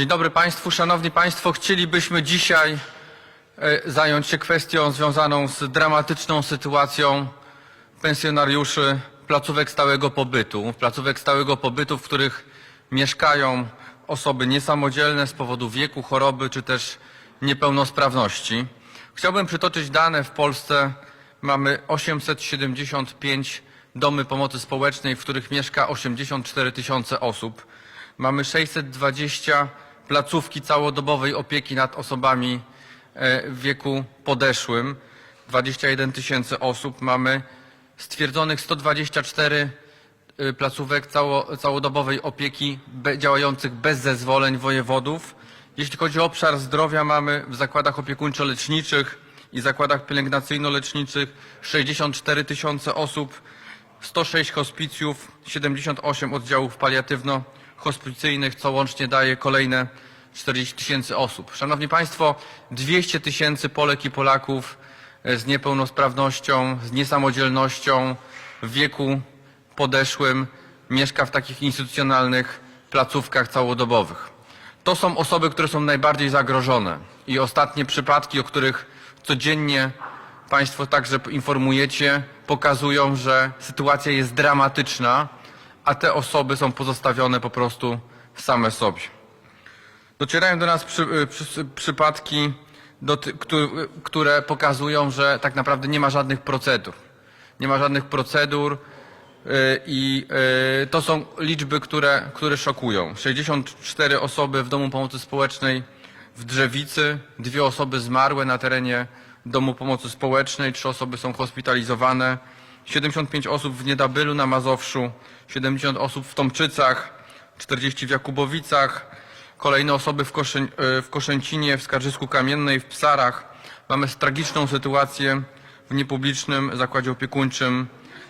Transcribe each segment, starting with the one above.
Dzień dobry Państwu. Szanowni Państwo, chcielibyśmy dzisiaj e, zająć się kwestią związaną z dramatyczną sytuacją pensjonariuszy placówek stałego pobytu. Placówek stałego pobytu, w których mieszkają osoby niesamodzielne z powodu wieku, choroby czy też niepełnosprawności. Chciałbym przytoczyć dane. W Polsce mamy 875 domy pomocy społecznej, w których mieszka 84 tysiące osób. Mamy 620 placówki całodobowej opieki nad osobami e, w wieku podeszłym, 21 tysięcy osób. Mamy stwierdzonych 124 y, placówek cało, całodobowej opieki działających bez zezwoleń wojewodów. Jeśli chodzi o obszar zdrowia, mamy w zakładach opiekuńczo-leczniczych i zakładach pielęgnacyjno-leczniczych 64 tysiące osób, 106 hospicjów, 78 oddziałów paliatywno-hospicyjnych, co łącznie daje kolejne 40 tysięcy osób. Szanowni Państwo, 200 tysięcy Polek i Polaków e, z niepełnosprawnością, z niesamodzielnością w wieku podeszłym mieszka w takich instytucjonalnych placówkach całodobowych. To są osoby, które są najbardziej zagrożone i ostatnie przypadki, o których codziennie Państwo także informujecie, pokazują, że sytuacja jest dramatyczna, a te osoby są pozostawione po prostu same sobie. Docierają do nas przy, y, przy, przypadki, doty, któ- które pokazują, że tak naprawdę nie ma żadnych procedur. Nie ma żadnych procedur y, i y, to są liczby, które, które szokują. 64 osoby w Domu Pomocy Społecznej w Drzewicy, dwie osoby zmarłe na terenie Domu Pomocy Społecznej, trzy osoby są hospitalizowane, 75 osób w Niedabylu na Mazowszu, 70 osób w Tomczycach, 40 w Jakubowicach, kolejne osoby w, Koszeń, e, w Koszęcinie, w Skarżysku Kamiennej, w Psarach. Mamy tragiczną sytuację w niepublicznym zakładzie opiekuńczym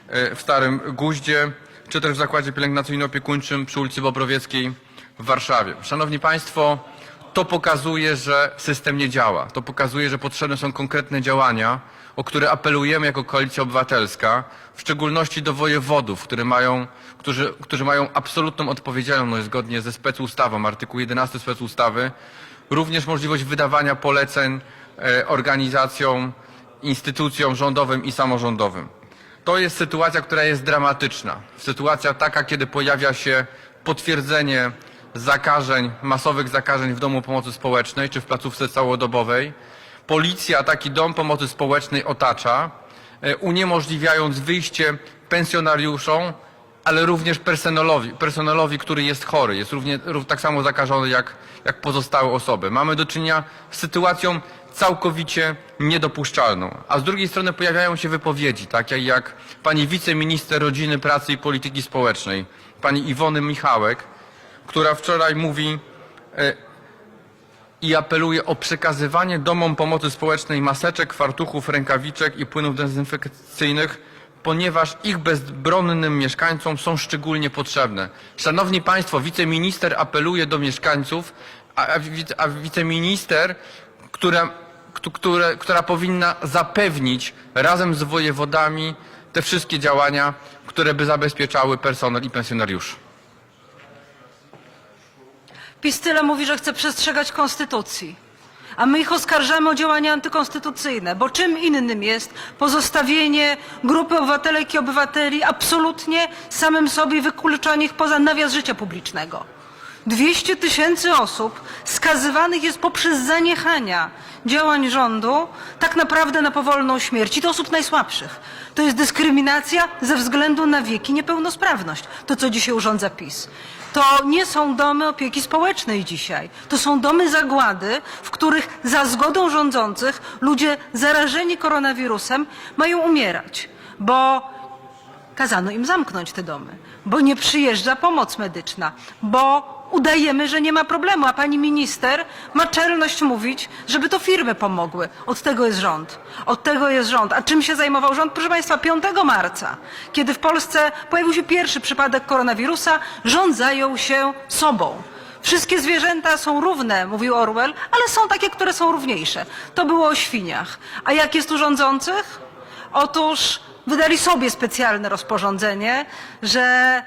e, w Starym Guździe, czy też w zakładzie pielęgnacyjno-opiekuńczym przy ulicy Bobrowieckiej w Warszawie. Szanowni Państwo, to pokazuje, że system nie działa. To pokazuje, że potrzebne są konkretne działania, o które apelujemy jako Koalicja Obywatelska, w szczególności do wojewodów, które mają, którzy, którzy mają absolutną odpowiedzialność zgodnie ze specustawą, artykuł 11 specustawy, również możliwość wydawania poleceń e, organizacjom, instytucjom rządowym i samorządowym. To jest sytuacja, która jest dramatyczna. Sytuacja taka, kiedy pojawia się potwierdzenie zakażeń, masowych zakażeń w domu pomocy społecznej czy w placówce całodobowej. Policja taki dom pomocy społecznej otacza, e, uniemożliwiając wyjście pensjonariuszom, ale również personelowi, personelowi który jest chory, jest równie, rów, tak samo zakażony jak, jak pozostałe osoby. Mamy do czynienia z sytuacją całkowicie niedopuszczalną. A z drugiej strony pojawiają się wypowiedzi, takie jak pani wiceminister rodziny, pracy i polityki społecznej, pani Iwony Michałek, która wczoraj mówi e, i apeluje o przekazywanie domom pomocy społecznej maseczek, fartuchów, rękawiczek i płynów dezynfekcyjnych, ponieważ ich bezbronnym mieszkańcom są szczególnie potrzebne. Szanowni Państwo, wiceminister apeluje do mieszkańców, a, a, wice- a wiceminister, która, która powinna zapewnić razem z wojewodami te wszystkie działania, które by zabezpieczały personel i pensjonariuszy. PiS tyle mówi, że chce przestrzegać konstytucji. A my ich oskarżamy o działania antykonstytucyjne, bo czym innym jest pozostawienie grupy obywatelek i obywateli absolutnie samym sobie wykluczanie ich poza nawias życia publicznego. 200 tysięcy osób skazywanych jest poprzez zaniechania działań rządu tak naprawdę na powolną śmierć. I to osób najsłabszych. To jest dyskryminacja ze względu na wiek i niepełnosprawność. To, co dzisiaj urządza PiS. To nie są domy opieki społecznej dzisiaj. To są domy zagłady, w których za zgodą rządzących ludzie zarażeni koronawirusem mają umierać, bo kazano im zamknąć te domy, bo nie przyjeżdża pomoc medyczna, bo udajemy, że nie ma problemu, a pani minister ma czelność mówić, żeby to firmy pomogły. Od tego jest rząd. Od tego jest rząd. A czym się zajmował rząd? Proszę Państwa, 5 marca, kiedy w Polsce pojawił się pierwszy przypadek koronawirusa, rząd zajął się sobą. Wszystkie zwierzęta są równe, mówił Orwell, ale są takie, które są równiejsze. To było o świniach. A jak jest u rządzących? Otóż wydali sobie specjalne rozporządzenie, że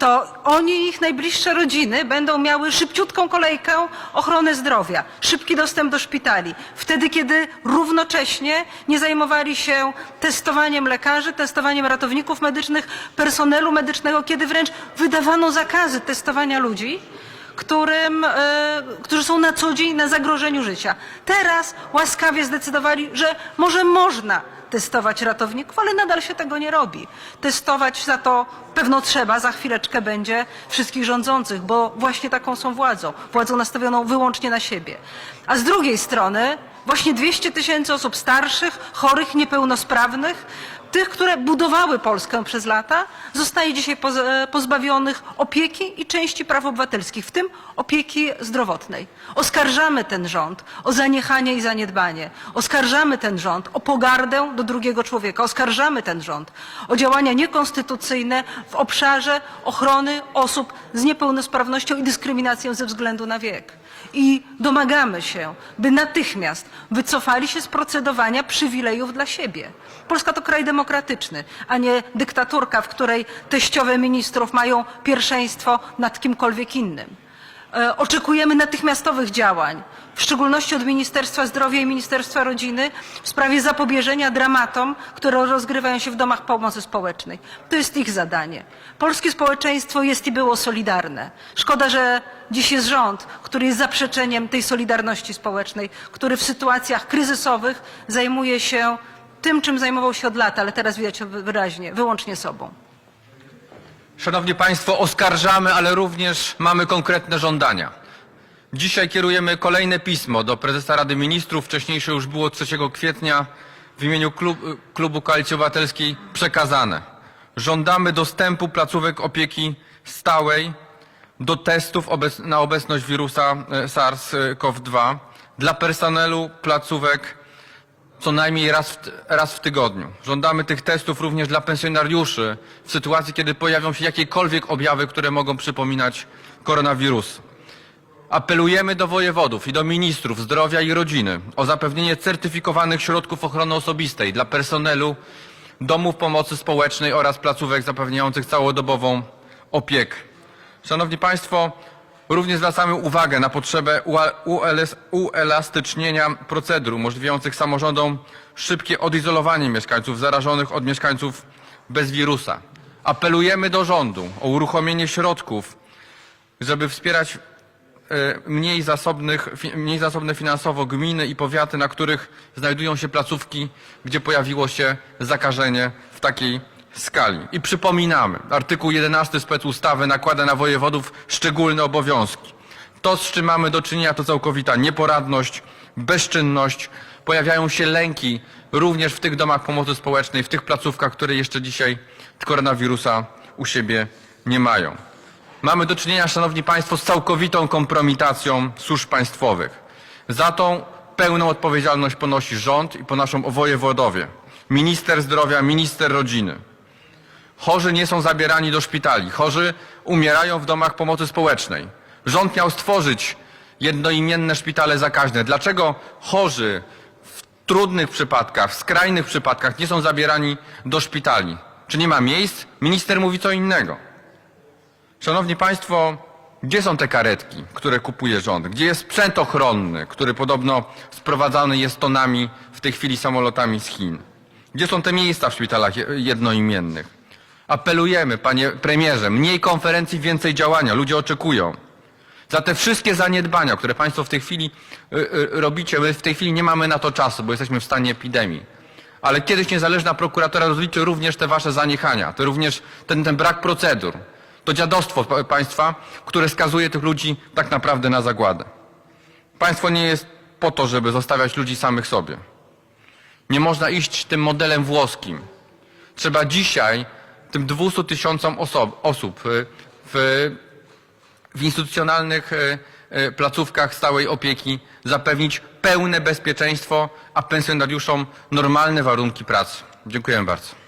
to oni i ich najbliższe rodziny będą miały szybciutką kolejkę ochrony zdrowia, szybki dostęp do szpitali. Wtedy, kiedy równocześnie nie zajmowali się testowaniem lekarzy, testowaniem ratowników medycznych, personelu medycznego, kiedy wręcz wydawano zakazy testowania ludzi, którym, e, którzy są na co dzień na zagrożeniu życia. Teraz łaskawie zdecydowali, że może można testować ratowników, ale nadal się tego nie robi. Testować za to pewno trzeba, za chwileczkę będzie wszystkich rządzących, bo właśnie taką są władzą. Władzą nastawioną wyłącznie na siebie. A z drugiej strony właśnie 200 tysięcy osób starszych, chorych, niepełnosprawnych, tych, które budowały Polskę przez lata, zostaje dzisiaj e, pozbawionych opieki i części praw obywatelskich, w tym opieki zdrowotnej. Oskarżamy ten rząd o zaniechanie i zaniedbanie. Oskarżamy ten rząd o pogardę do drugiego człowieka. Oskarżamy ten rząd o działania niekonstytucyjne w obszarze ochrony osób z niepełnosprawnością i dyskryminacją ze względu na wiek. I domagamy się, by natychmiast wycofali się z procedowania przywilejów dla siebie. Polska to kraj demokratyczny, a nie dyktaturka, w której teściowe ministrów mają pierwszeństwo nad kimkolwiek innym. E, Oczekujemy natychmiastowych działań, w szczególności od Ministerstwa Zdrowia i Ministerstwa Rodziny w sprawie zapobieżenia dramatom, które rozgrywają się w domach pomocy społecznej. To jest ich zadanie. Polskie społeczeństwo jest i było solidarne. Szkoda, że dziś jest rząd, który jest zaprzeczeniem tej solidarności społecznej, który w sytuacjach kryzysowych zajmuje się tym, czym zajmował się od lat, ale teraz widać wyraźnie, wyłącznie sobą. Szanowni Państwo, oskarżamy, ale również mamy konkretne żądania. Dzisiaj kierujemy kolejne pismo do prezesa Rady Ministrów. Wcześniejsze już było 3 kwietnia w imieniu klub, klubu Koalicji Obywatelskiej przekazane. Żądamy dostępu placówek opieki stałej do testów obec, na obecność wirusa e, SARS-CoV-2 dla personelu placówek co najmniej raz w, raz w tygodniu. Żądamy tych testów również dla pensjonariuszy w sytuacji, kiedy pojawią się jakiekolwiek objawy, które mogą przypominać koronawirus. Apelujemy do wojewodów i do ministrów zdrowia i rodziny o zapewnienie certyfikowanych środków ochrony osobistej dla personelu domów pomocy społecznej oraz placówek zapewniających całodobową opiekę. Szanowni Państwo, również zwracamy uwagę na potrzebę uelastycznienia procedur umożliwiających samorządom szybkie odizolowanie mieszkańców zarażonych od mieszkańców bez wirusa. Apelujemy do rządu o uruchomienie środków, żeby wspierać e, mniej, zasobnych, mniej zasobne finansowo gminy i powiaty, na których znajdują się placówki, gdzie pojawiło się zakażenie w takiej skali. I przypominamy, artykuł 11 specustawy nakłada na wojewodów szczególne obowiązki. To, z czym mamy do czynienia, to całkowita nieporadność, bezczynność. Pojawiają się lęki również w tych domach pomocy społecznej, w tych placówkach, które jeszcze dzisiaj koronawirusa u siebie nie mają. Mamy do czynienia, Szanowni Państwo, z całkowitą kompromitacją służb państwowych. Za tą pełną odpowiedzialność ponosi rząd i ponoszą wojewodowie, minister zdrowia, minister rodziny. Chorzy nie są zabierani do szpitali, chorzy umierają w domach pomocy społecznej. Rząd miał stworzyć jednoimienne szpitale zakaźne. Dlaczego chorzy w trudnych przypadkach, w skrajnych przypadkach nie są zabierani do szpitali? Czy nie ma miejsc? Minister mówi co innego. Szanowni Państwo, gdzie są te karetki, które kupuje rząd? Gdzie jest sprzęt ochronny, który podobno sprowadzany jest tonami w tej chwili samolotami z Chin? Gdzie są te miejsca w szpitalach je- jednoimiennych? Apelujemy, panie premierze, mniej konferencji, więcej działania. Ludzie oczekują. Za te wszystkie zaniedbania, które Państwo w tej chwili y, y, robicie, my w tej chwili nie mamy na to czasu, bo jesteśmy w stanie epidemii. Ale kiedyś niezależna prokuratura rozliczy również te Wasze zaniechania, to również ten, ten brak procedur. To dziadostwo pa- państwa, które skazuje tych ludzi tak naprawdę na zagładę. Państwo nie jest po to, żeby zostawiać ludzi samych sobie. Nie można iść tym modelem włoskim. Trzeba dzisiaj tym 200 tysiącom oso- osób y, w, w instytucjonalnych y, y, placówkach stałej opieki zapewnić pełne bezpieczeństwo, a pensjonariuszom normalne warunki pracy. Dziękuję bardzo.